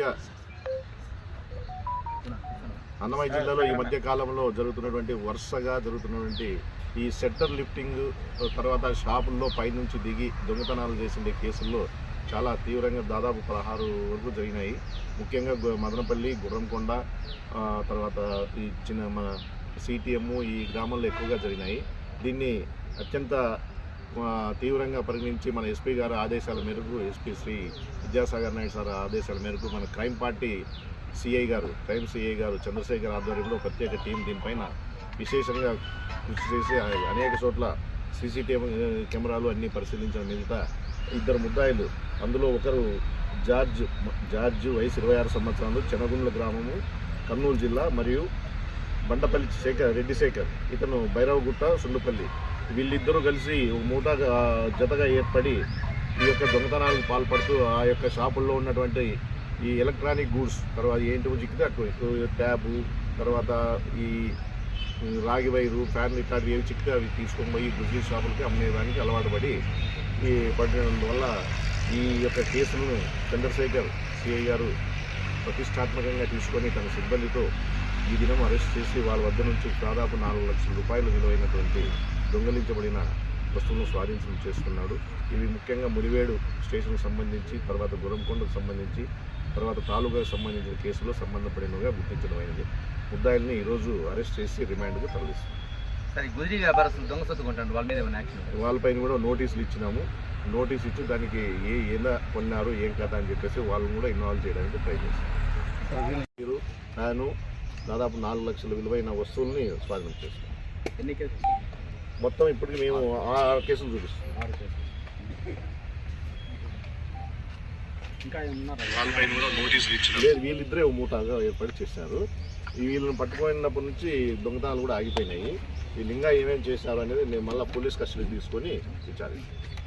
మధ్య అన్నమయ్య జిల్లాలో ఈ మధ్య కాలంలో జరుగుతున్నటువంటి వరుసగా జరుగుతున్నటువంటి ఈ సెట్టర్ లిఫ్టింగ్ తర్వాత షాపుల్లో పైనుంచి దిగి దొంగతనాలు చేసిన కేసుల్లో చాలా తీవ్రంగా దాదాపు పదహారు వరకు జరిగినాయి. ముఖ్యంగా మదనపల్లి గుర్రంకొండ తర్వాత ఈ చిన్న మన సిటిఎం ఈ గ్రామంలో ఎక్కువగా జరిగినాయి. దీన్ని అత్యంత తీవ్రంగా పరిగణించి మన ఎస్పీ గారి ఆదేశాల మేరకు ఎస్పీ శ్రీ విద్యాసాగర్ నాయుడు సార్ ఆదేశాల మేరకు మన క్రైమ్ పార్టీ సిఐ గారు క్రైమ్ సిఐ గారు చంద్రశేఖర్ ఆధ్వర్యంలో ప్రత్యేక టీం దీనిపైన విశేషంగా కృషి చేసి అనేక చోట్ల సీసీటీవీ కెమెరాలు అన్నీ పరిశీలించిన మిగతా ఇద్దరు ముద్దాయిలు. అందులో ఒకరు జార్జ్ జార్జ్ వయసు ఇరవై ఆరు సంవత్సరాలు చెనగుండ్ల గ్రామము కర్నూలు జిల్లా మరియు బండపల్లి శేఖర్ రెడ్డి శేఖర్ ఇతను భైరవగుట్ట సుండుపల్లి. వీళ్ళిద్దరూ కలిసి మూట జతగా ఏర్పడి ఈ యొక్క దొంగతనాలకు పాల్పడుతూ ఆ యొక్క షాపుల్లో ఉన్నటువంటి ఈ ఎలక్ట్రానిక్ గూడ్స్ తర్వాత ఏంటి చిక్కితే అటు ట్యాబు తర్వాత ఈ రాగి వైరు ఫ్యాన్ ఇట్లాంటివి ఏవి చిక్కితే అవి తీసుకొని పోయి గుడ్లీ షాపులకి అమ్మేదానికి అలవాటు పడి ఈ పడినందువల్ల వల్ల ఈ యొక్క కేసులను చంద్రశేఖర్ సిఐ గారు ప్రతిష్టాత్మకంగా తీసుకొని తన సిబ్బందితో ఈ దినం అరెస్ట్ చేసి వాళ్ళ వద్ద నుంచి దాదాపు నాలుగు లక్షల రూపాయలు విలువైనటువంటి దొంగలించబడిన వస్తువులను స్వాధీనం చేసుకున్నాడు. ఇవి ముఖ్యంగా మురివేడు స్టేషన్కి సంబంధించి తర్వాత గురంకొండకు సంబంధించి తర్వాత తాలూకాకు సంబంధించిన కేసులో సంబంధపడినవిగా గుర్తించడమైనది. ముద్దాయిల్ని ఈరోజు అరెస్ట్ చేసి రిమాండ్కు తరలిస్తాం సరే గుదిరి వ్యాపారస్తులు దొంగ సొత్తుకుంటారు వాళ్ళ మీద ఏమైనా యాక్షన్ వాళ్ళపైన కూడా నోటీసులు ఇచ్చినాము. నోటీస్ ఇచ్చి దానికి ఏ ఏదా కొన్నారు ఏం కథ అని చెప్పేసి వాళ్ళని కూడా ఇన్వాల్వ్ చేయడానికి ట్రై చేస్తాం మీరు తాను దాదాపు నాలుగు లక్షల విలువైన వస్తువుల్ని స్వాధీనం చేస్తాం ఎన్ని కేసులు? మొత్తం ఇప్పటికి మేము ఆరు కేసులు. చూపిస్తాం ఆరు కేసులు ఇంకా లేదు వీళ్ళిద్దరే మూటాగా ఏర్పాటు చేశారు. ఈ వీళ్ళని పట్టుకున్నప్పటి నుంచి దొంగతనాలు కూడా ఆగిపోయినాయి. వీళ్ళు ఇంకా ఏమేమి చేశారు అనేది నేను మళ్ళీ పోలీస్ కస్టడీ తీసుకొని విచారిస్తాను.